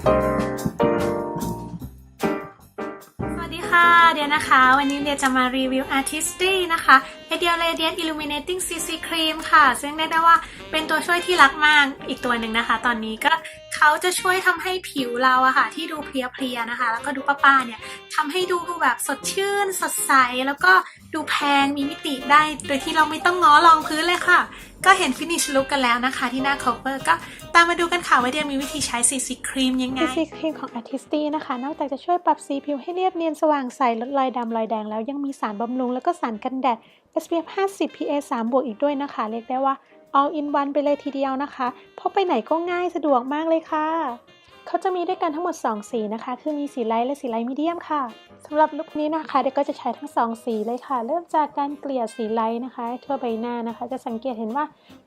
สวัสดีค่ะ เดียนะคะ วันนี้เดียจะมารีวิว Artistry นะคะ a d i o Radiant Illuminating CC Cream ค่ะ ซึ่งได้ได้ว่าเป็นตัวช่วยที่รักมากอีกตัวหนึ่งนะคะ ตอนนี้ก็ เขาจะช่วยทำให้ผิวเราอะค่ะที่ดูเพลียๆนะคะ แล้วก็ดูป้าๆเนี่ยทำให้ดูแบบสดชื่น สดใส แล้วก็ดูแพงมีมิติได้ โดยที่เราไม่ต้องง้อรองพื้นเลยค่ะ ก็เห็น finish look กันแล้วนะคะ ที่หน้า cover ก็ตามมาดูกันค่ะว่าเดียมีวิธีใช้ CC Cream ยังไง CC ครีมของ Artisty นะคะ นอกจากจะช่วยปรับสีผิวให้เรียบเนียนสว่างใสลดรอยดำรอยแดงแล้วยังมีสารบำรุงแล้วก็สารกันแดด SPF 50 PA 3บวกอีกด้วยนะคะ เรียกได้ว่า all in one ไปเลยทีเดียวนะคะพกไปไหนก็ง่ายสะดวกมากเลยค่ะ เขาจะมีด้วยกันทั้งหมด 2 สีนะคะ คือมีสีไลท์และสีไลท์มีเดียมค่ะสำหรับลุคนี้นะคะเด็กก็จะใช้ทั้ง 2 สีเลยค่ะ เริ่มจากการเกลี่ยสีไลท์นะคะ ทั่วใบหน้านะคะ จะสังเกตเห็นว่า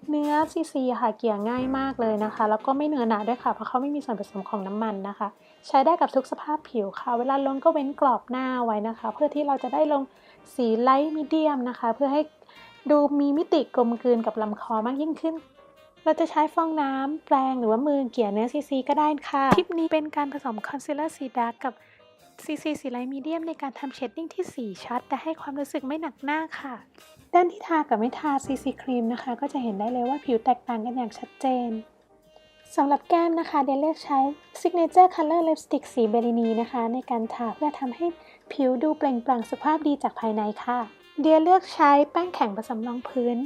เนื้อซีซีค่ะเกลี่ยง่ายมากเลยนะคะ แล้วก็ไม่เนื้อหนาด้วยค่ะ เพราะเขาไม่มีส่วนผสมของน้ำมันนะคะ ใช้ได้กับทุกสภาพผิวค่ะ เวลาลงก็เว้นกรอบหน้าไว้นะคะ เพื่อที่เราจะได้ลงสีไลท์มีเดียมนะคะ เพื่อให้ ดูมีมิติกลมกลืนกับลำคอมากยิ่งขึ้น เราจะใช้ฟองน้ำแปรงหรือว่ามือเกลี่ยเนื้อซีซีก็ได้ค่ะ คลิปนี้เป็นการผสมคอนซีลเลอร์สีดาร์กกับซีซีสีไลท์มีเดียมในการทำเชดดิ้งที่สีชัด แต่ให้ความรู้สึกไม่หนักหน้าค่ะ ด้านที่ทากับไม่ทาซีซีครีมนะคะ ก็จะเห็นได้เลยว่าผิวแตกต่างกันอย่างชัดเจนสำหรับแก้มนะคะ เดนเลือกใช้ Signature Color Lipstick สีเบลินีนะคะ ในการทาเพื่อทำให้ผิวดูเปล่งปลั่งสุภาพดีจากภายในค่ะ เดียเลือกใช้แป้งแข็งผสมรองพื้น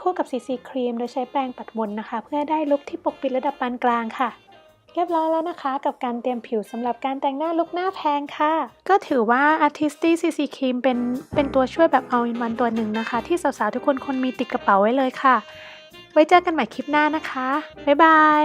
คู่กับ CC ครีมโดยใช้แปรงปัดมนนะคะ เพื่อได้ลุคที่ปกปิดระดับปานกลางค่ะเรียบร้อยแล้วนะคะ กับการเตรียมผิวสำหรับการแต่งหน้าลุคหน้าแพงค่ะ ก็ถือว่า Artisty CC ครีมเป็นเป็นตัวช่วยแบบ all in one ตัวหนึ่งนะคะ ที่สาวๆ ทุกคนควรมีติดกระเป๋าไว้เลยค่ะ ไว้เจอกันใหม่คลิปหน้านะคะ บ๊ายบาย